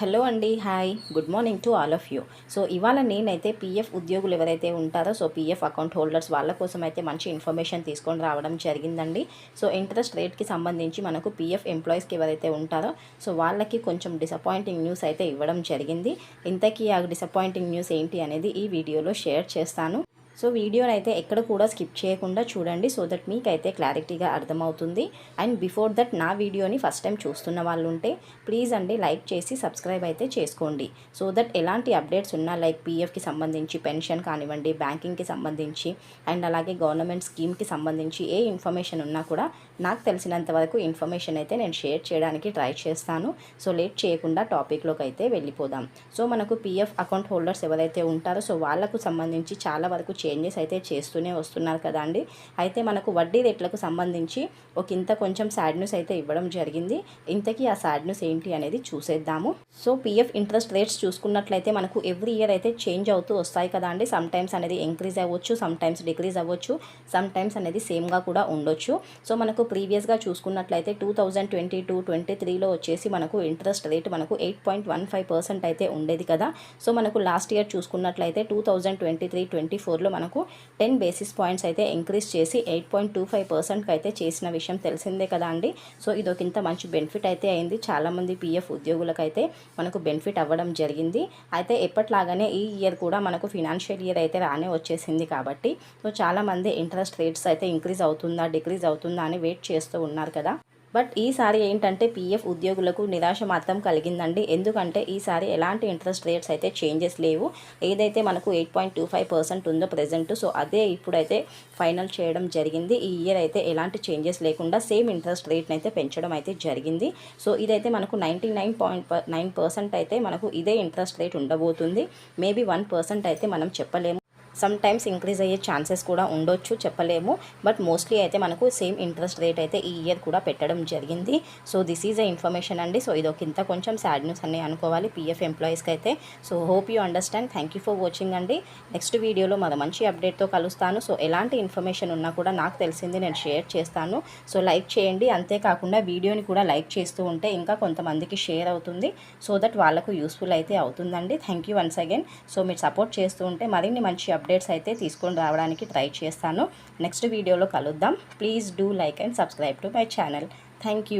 Hello అండి hi. Good morning to all of you. So ఇవాళ నేనైతే పీఎఫ్ ఉద్యోగులు ఎవరైతే ఉంటారో సో పీఎఫ్ అకౌంట్ హోల్డర్స్ వాళ్ళ కోసం అయితే మంచి ఇన్ఫర్మేషన్ తీసుకొని రావడం జరిగిందండి. సో ఇంట్రెస్ట్ రేట్కి సంబంధించి మనకు పీఎఫ్ ఎంప్లాయీస్కి ఎవరైతే ఉంటారో సో వాళ్ళకి కొంచెం డిసప్పాయింటింగ్ న్యూస్ అయితే ఇవ్వడం జరిగింది. ఇంతకీ ఆ డిసప్పాయింటింగ్ న్యూస్ ఏంటి అనేది ఈ వీడియోలో షేర్ చేస్తాను. సో వీడియోని అయితే ఎక్కడ కూడా స్కిప్ చేయకుండా చూడండి సో దట్ మీకైతే క్లారిటీగా అర్థమవుతుంది. అండ్ బిఫోర్ దట్ నా వీడియోని ఫస్ట్ టైం చూస్తున్న వాళ్ళు ఉంటే ప్లీజ్ అండి లైక్ చేసి సబ్స్క్రైబ్ అయితే చేసుకోండి. సో దట్ ఎలాంటి అప్డేట్స్ ఉన్నా లైక్ పీఎఫ్కి సంబంధించి పెన్షన్ కానివ్వండి బ్యాంకింగ్కి సంబంధించి అండ్ అలాగే గవర్నమెంట్ స్కీమ్కి సంబంధించి ఏ ఇన్ఫర్మేషన్ ఉన్నా కూడా నాకు తెలిసినంత వరకు ఇన్ఫర్మేషన్ అయితే నేను షేర్ చేయడానికి ట్రై చేస్తాను. సో లేట్ చేయకుండా టాపిక్లోకి అయితే వెళ్ళిపోదాం. సో మనకు పీఎఫ్ అకౌంట్ హోల్డర్స్ ఎవరైతే ఉంటారో సో వాళ్ళకు సంబంధించి చాలా వరకు చేంజెస్ అయితే చేస్తూనే వస్తున్నారు కదా అండి. అయితే మనకు వడ్డీ రేట్లకు సంబంధించి ఒక ఇంత కొంచెం సాడ్ న్యూస్ అయితే ఇవ్వడం జరిగింది. ఇంతకీ ఆ సాడ్ న్యూస్ ఏంటి అనేది చూసేద్దాము. సో పీఎఫ్ ఇంట్రెస్ట్ రేట్స్ చూసుకున్నట్లయితే మనకు ఎవ్రీ ఇయర్ అయితే చేంజ్ అవుతూ వస్తాయి కదా అండి. సమ్ టైమ్స్ అనేది ఇంక్రీజ్ అవ్వచ్చు సమ్ టైమ్స్ డిక్రీజ్ అవ్వచ్చు సమ్ టైమ్స్ అనేది సేమ్గా కూడా ఉండొచ్చు. సో మనకు ప్రీవియస్గా చూసుకున్నట్లయితే two thousand twenty two twenty త్రీలో వచ్చేసి మనకు ఇంట్రెస్ట్ రేట్ మనకు eight point one five percent అయితే ఉండేది కదా. సో మనకు లాస్ట్ ఇయర్ చూసుకున్నట్లయితే two thousand twenty three twenty ఫోర్లో మనకు టెన్ బేసిస్ పాయింట్స్ అయితే ఇంక్రీజ్ చేసి ఎయిట్ పాయింట్ టూ ఫైవ్ పర్సెంట్కి అయితే చేసిన విషయం తెలిసిందే కదా అండి. సో ఇది ఒక ఇంత మంచి బెనిఫిట్ అయితే అయింది. చాలామంది పీఎఫ్ ఉద్యోగులకైతే మనకు బెనిఫిట్ అవ్వడం జరిగింది. అయితే ఎప్పట్లాగానే ఈ ఇయర్ కూడా మనకు ఫినాన్షియల్ ఇయర్ అయితే రానే వచ్చేసింది కాబట్టి సో చాలామంది ఇంట్రెస్ట్ రేట్స్ అయితే ఇంక్రీజ్ అవుతుందా డిక్రీజ్ అవుతుందా అని వెయిట్ చేస్తూ ఉన్నారు కదా. బట్ ఈసారి ఏంటంటే పీఎఫ్ ఉద్యోగులకు నిరాశ మాత్రం కలిగిందండి. ఎందుకంటే ఈసారి ఎలాంటి ఇంట్రెస్ట్ రేట్స్ అయితే చేంజెస్ లేవు. ఏదైతే మనకు eight point two five percent ఉందో ప్రజెంట్ సో అదే ఇప్పుడైతే ఫైనల్ చేయడం జరిగింది. ఈ ఇయర్ అయితే ఎలాంటి చేంజెస్ లేకుండా సేమ్ ఇంట్రెస్ట్ రేట్ని అయితే పెంచడం అయితే జరిగింది. సో ఇదైతే మనకు ninety nine point nine percent అయితే మనకు ఇదే ఇంట్రెస్ట్ రేట్ ఉండబోతుంది. మేబీ వన్ పర్సెంట్ అయితే మనం చెప్పలేము. సమ్ టైమ్స్ ఇంక్రీజ్ అయ్యే ఛాన్సెస్ కూడా ఉండొచ్చు చెప్పలేము. బట్ మోస్ట్లీ అయితే మనకు సేమ్ ఇంట్రెస్ట్ రేట్ అయితే ఈ ఇయర్ కూడా పెట్టడం జరిగింది. So this is a information అండి. సో ఇది ఒక ఇంత కొంచెం సాడ్ న్యూస్ అని అనుకోవాలి పీఎఫ్ ఎంప్లాయీస్కి అయితే. So hope you understand thank you for watching అండి. నెక్స్ట్ వీడియోలో మన మంచి అప్డేట్తో కలుస్తాను. సో ఎలాంటి ఇన్ఫర్మేషన్ ఉన్నా కూడా నాకు తెలిసింది నేను షేర్ చేస్తాను. సో లైక్ చేయండి. అంతేకాకుండా వీడియోని కూడా లైక్ చేస్తూ ఉంటే ఇంకా కొంతమందికి షేర్ అవుతుంది. సో దట్ వాళ్ళకు యూస్ఫుల్ అయితే అవుతుందండి. Thank you once again so మీరు సపోర్ట్ చేస్తూ ఉంటే మరిన్ని మంచి అప్డేట్ అప్డేట్స్ అయితే తీసుకొని రావడానికి ట్రై చేస్తాను. నెక్స్ట్ వీడియోలో కలుద్దాం. Please do like and subscribe to my channel. Thank you.